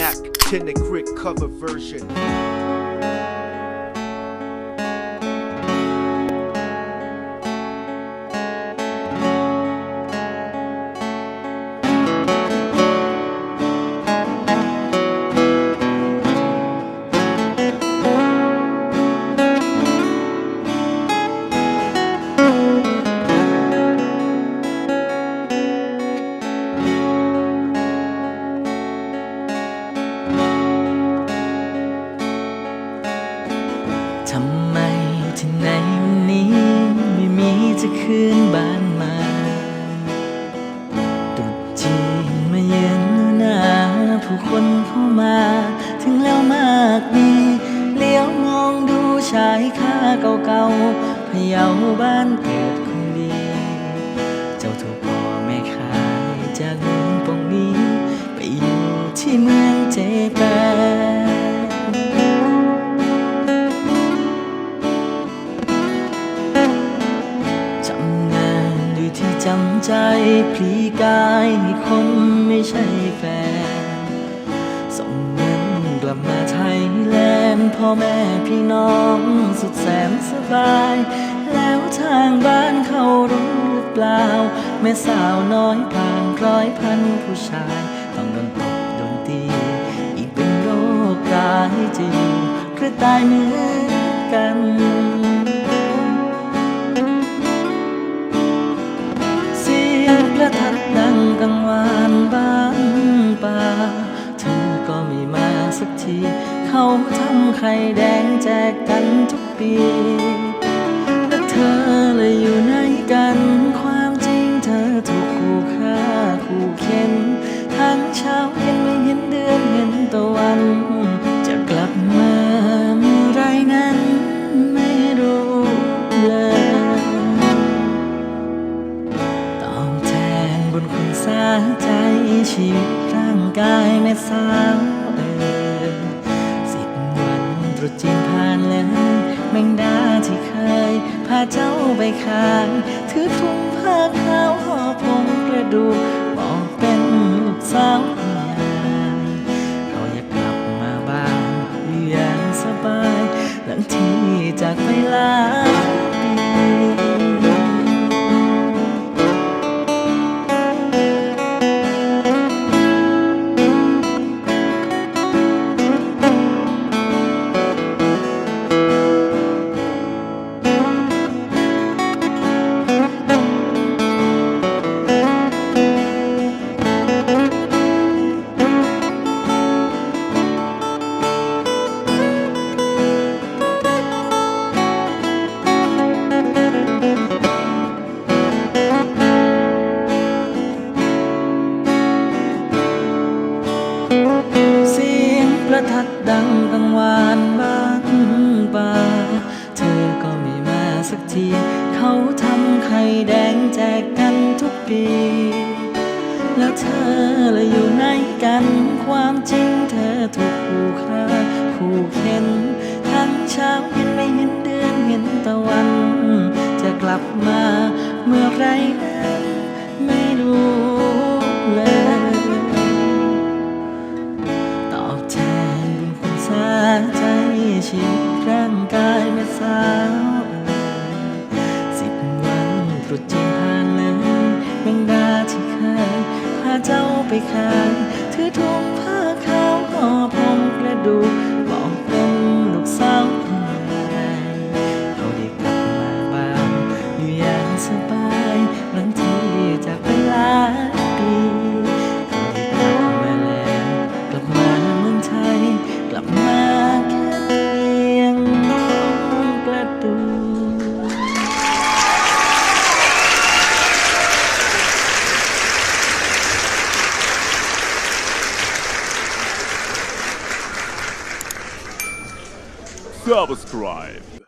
Mac Kinnick cover version. ที่ไหนวันนี้ไม่มีจะคืนบ้านมาตรุษจีนมาเยือนหน้าผู้คนเข้ามา ถึงแล้วมากมีเลี้ยวมองดูชายค่าเก่าๆพยาบ้านเกิดคนดี เจ้าถูกพ่อแม่ขายจากเมืองปงนี้ ไปอยู่ที่เมืองเจแปนำใจพลีกายให้คนไม่ใช่แฟน ส่งเงินกลับมาไทยแลนด์พ่อแม่พี่น้องสุดแสนสบาย แล้วทางบ้านเขารู้หรือเปล่า แม่สาวน้อยผ่านร้อยพันผู้ชาย ต้องโดนตบโดนตี อีกเป็นโรคร้ายจะอยู่หรือตายเหมือ เขาทำไข่แดงแจกกันทุกปีและเธอเลยอยู่ไหนกัน ความจริงเธอถูกคู่ฆ่าคู่เข็นทั้งเช้าเย็นไม่เห็นเดือนเห็นตะวัน จะกลับมาเมื่อไรนั้นไม่รู้เลยตอบแทนบุญคุณสาใจชีวิตร่างกายแม่สาว ตรุษจีนผ่านเลยแมงดาที่เคย พาเจ้าไปขายถือถุงผ้าขาวห่อผงกระดูกบอกเป็นลูกสาวคุณยายเขาอยากกลับมาบ้านอยู่อย่างสบาย หลังที่จากไปแลา เธอและอยู่ไหนกัน ความจริงเธอถูกคู่ฆ่าคู่เข็นทั้งเช้าเย็นไม่เห็นเดือนเห็นตะวัน จะกลับมาเมื่อไรนั้นไม่รู้เลย ตอบแทนบุญคุณสาใจชีวิตร่างกายแม่สา เจ้ Subscribe.